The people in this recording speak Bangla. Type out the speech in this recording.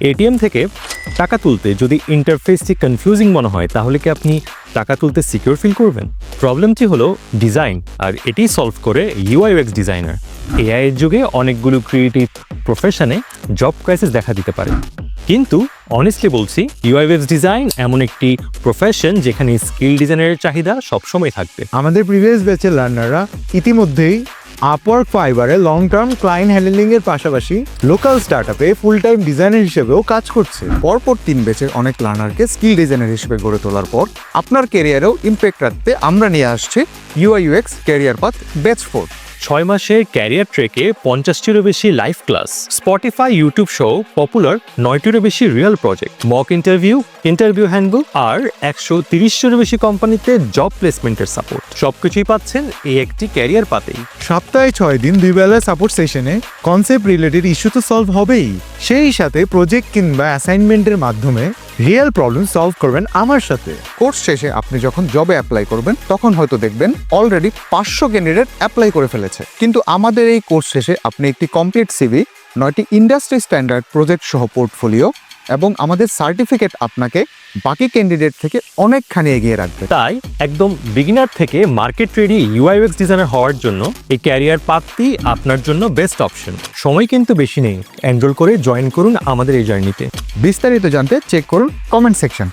এটিএম থেকে টাকা তুলতে যদি ইন্টারফেসটি কনফিউজিং মনে হয়, তাহলে কি আপনি টাকা তুলতে সিকিউর ফিল করবেন? প্রবলেমটি হলো ডিজাইন আর এটি সলভ করে ইউআইএক্স ডিজাইনার এআই এর যুগে অনেকগুলো ক্রিয়েটিভ প্রফেশনে জব ক্রাইসিস দেখা দিতে পারে। কিন্তু অনেস্টলি বলছি ইউআইএক্স ডিজাইন এমন একটি প্রফেশন যেখানে স্কিল ডিজাইনের চাহিদা সবসময় থাকবে। আমাদের প্রিভিয়াস ব্যাচের লার্নাররা ইতিমধ্যেই আপওয়ার্ক ফাইবারে লং টার্ম ক্লায়েন্ট হ্যান্ডেলিংয়ের এর পাশাপাশি লোকাল স্টার্টআপে ফুল টাইম ডিজাইনার হিসেবেও কাজ করছে। পরপর তিন বেচের অনেক লার্নারকে স্কিল ডিজাইনার হিসেবে গড়ে তোলার পর আপনার ক্যারিয়ারেও ইম্প্যাক্ট রাখতে আমরা নিয়ে আসছি UI UX career path batch four ছয় মাসের ক্যারিয়ার ট্রেকে পঞ্চাশটিরও বেশি live class Spotify YouTube show popular নয়টিরও বেশি real project mock interview interview handbook আর একশো তিরিশটিরও বেশি কোম্পানিতে জব প্লেসমেন্টের সাপোর্ট সবকিছুই পাচ্ছেন এই একটি ক্যারিয়ার পাতেই। সপ্তাহে ছয় দিন দুই বেলা সাপোর্ট সেশনে কনসেপ্ট রিলেটেড ইস্যু তো সলভ হবেই। সেই সাথে প্রজেক্ট কিংবা অ্যাসাইনমেন্টের মাধ্যমে রিয়েল প্রবলেম সলভ করবেন আমার সাথে। কোর্স শেষে আপনি যখন জবে অ্যাপ্লাই করবেন, তখন হয়তো দেখবেন অলরেডি পাঁচশো ক্যান্ডিডেট অ্যাপ্লাই করে ফেলেছে। কিন্তু আমাদের এই কোর্স শেষে আপনি একটি কমপ্লিট সিভি নয়টি ইন্ডাস্ট্রি স্ট্যান্ডার্ড প্রজেক্ট সহ পোর্টফোলিও এবং আমাদের সার্টিফিকেট আপনাকে বাকি ক্যান্ডিডেট থেকে অনেকখানি এগিয়ে রাখবে। তাই একদম বিগিনার থেকে মার্কেট ট্রেডি ইউআইএক্স ডিজাইনার হওয়ার জন্য এই ক্যারিয়ার পাথটি আপনার জন্য বেস্ট অপশন সময় কিন্তু বেশি নেই। এনরোল করে জয়েন করুন আমাদের এই জার্নিতে বিস্তারিত জানতে চেক করুন কমেন্ট সেকশন